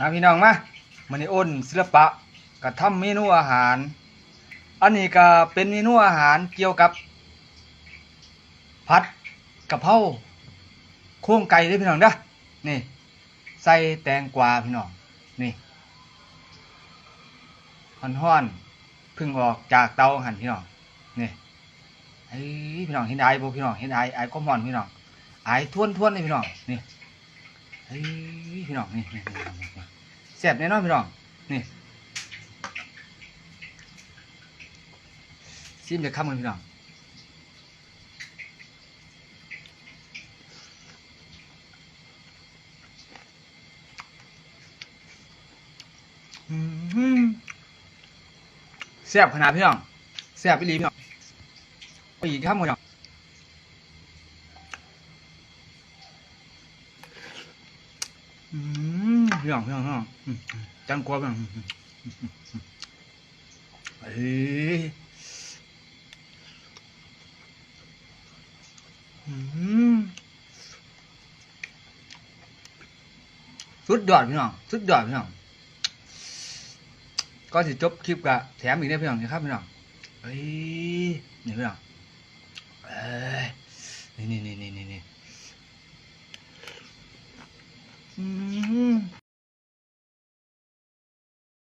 มาพี่น้องมามันนี่อ้นศิลปะกับทำเมนูอาหาร อันนี้ก็เป็นเมนูอาหารเกี่ยวกับผัดกะเพราโค้งไก่ด้พี่น้องเด้อนี่ใส่แตงกวาพี่น้องนี่ฮ้อนๆเพิ่งออกจากเตาหั่นพี่น้องนี่เฮ้พี่น้องเห็นไอ้บ่พี่น้องเห็นไอ้ไอ้ก็ฮ้อนพี่น้องไอ้ทวนๆเลยพี่น้องนี่ เฮ้ยพี่น้องนี่นี่นี่แซ่บแน่นอนพี่น้องนี่ซิมจะค้ำกันพี่น้องแซ่บขนาดพี่น้องแซ่บไปลีพี่น้องไปอีกข้ามกันพี่น้อง อืมพี่น้องพี่น้องพี่น้องจังกว่าพี่น้องเฮ้ยอืมสุดยอดพี่น้องสุดยอดพี่น้องก็สิจบคลิปกับแถมอีกได้อพี่น้องนะครับพี่น้องเอ้ยนี่พี่น้องเอ้ย Mm-hmm.